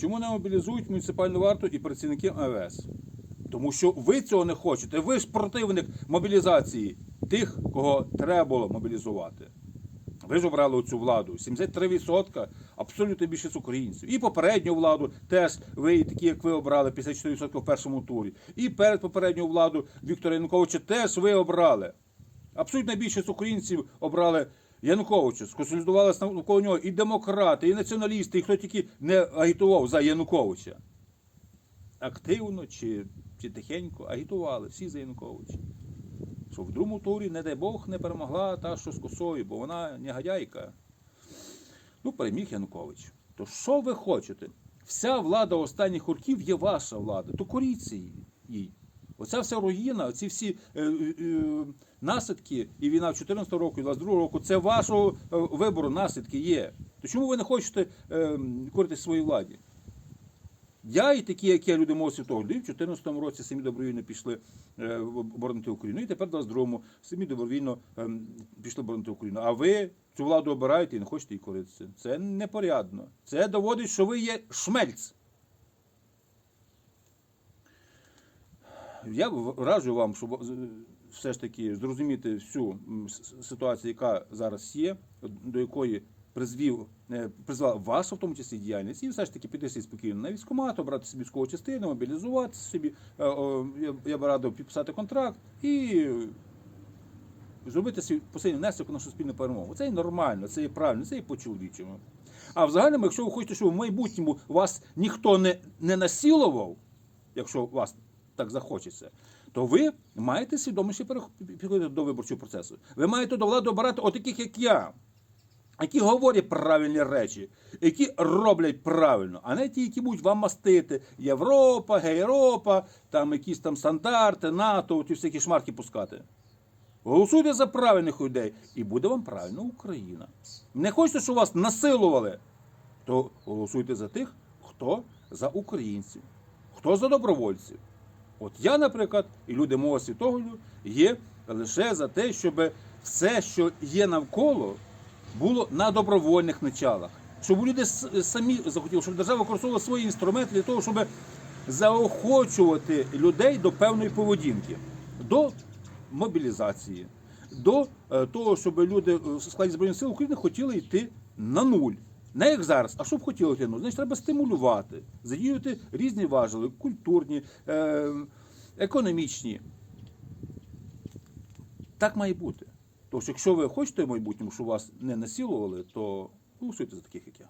Чому не мобілізують муніципальну варту і працівників МВС? Тому що ви цього не хочете. Ви ж противник мобілізації тих, кого треба було мобілізувати. Ви ж обрали цю владу. 73% абсолютно більшість українців. І попередню владу теж ви такі, як ви обрали, 54% в першому турі. І перед попередню владу Віктора Януковича теж ви обрали. Абсолютна більшість українців обрали Януковича, сконсолідувалися навколо нього і демократи, і націоналісти, і хто тільки не агітував за Януковича. Активно чи, чи тихенько агітували всі за Януковича. Що в другому турі, не дай Бог, не перемогла та, що з косою, бо вона негодяйка. Ну, переміг Янукович. То що ви хочете? Вся влада останніх років є ваша влада. То коріться її-. Оця вся руїна, оці всі е, е, наслідки і війна 14 року, і 22 року, це вашого е, вибору наслідки є. То чому ви не хочете е, коритись своїй владі? Я і такі, як я, люди мого і в 2014 році самі добровільно пішли е, боронити Україну, і тепер в 22-му самі добровільно е, пішли боронити Україну. А ви цю владу обираєте і не хочете її коритися. Це непорядно. Це доводить, що ви є шмельц. Я раджу вам, щоб е, все ж таки зрозуміти всю ситуацію, яка зараз є, до якої призвів, е, призвела ваша в тому числі діяльність, і все ж таки піти спокійно на військкомат, обрати собі військову частину, мобілізувати собі. Е, Я, б радив підписати контракт і зробити свій посильний внесок в нашу спільну перемогу. Це і нормально, це і правильно, це і по-чоловічому. А в загальному, якщо ви хочете, щоб в майбутньому вас ніхто не, не насилував, якщо вас так захочеться, то ви маєте свідоміше підходити до виборчого процесу. Ви маєте до влади обирати отаких, як я, які говорять правильні речі, які роблять правильно, а не ті, які будуть вам мастити. Європа, Гейропа, там якісь там стандарти, НАТО, ті всякі шмарки пускати. Голосуйте за правильних людей, і буде вам правильна Україна. Не хочете, щоб вас насилували, то голосуйте за тих, хто за українців, хто за добровольців. От я, наприклад, і люди мого світогляду є лише за те, щоб все, що є навколо, було на добровольних началах. Щоб люди самі захотіли, щоб держава використовувала свої інструменти для того, щоб заохочувати людей до певної поведінки, до мобілізації, до е, того, щоб люди в складі Збройних сил України хотіли йти на нуль. Не як зараз, а щоб хотіли йти на. Значить, треба стимулювати, задіювати різні важелі, культурні, е, економічні. Так має бути. Тож, якщо ви хочете в майбутньому, щоб вас не насилували, то голосуйте за таких, як я.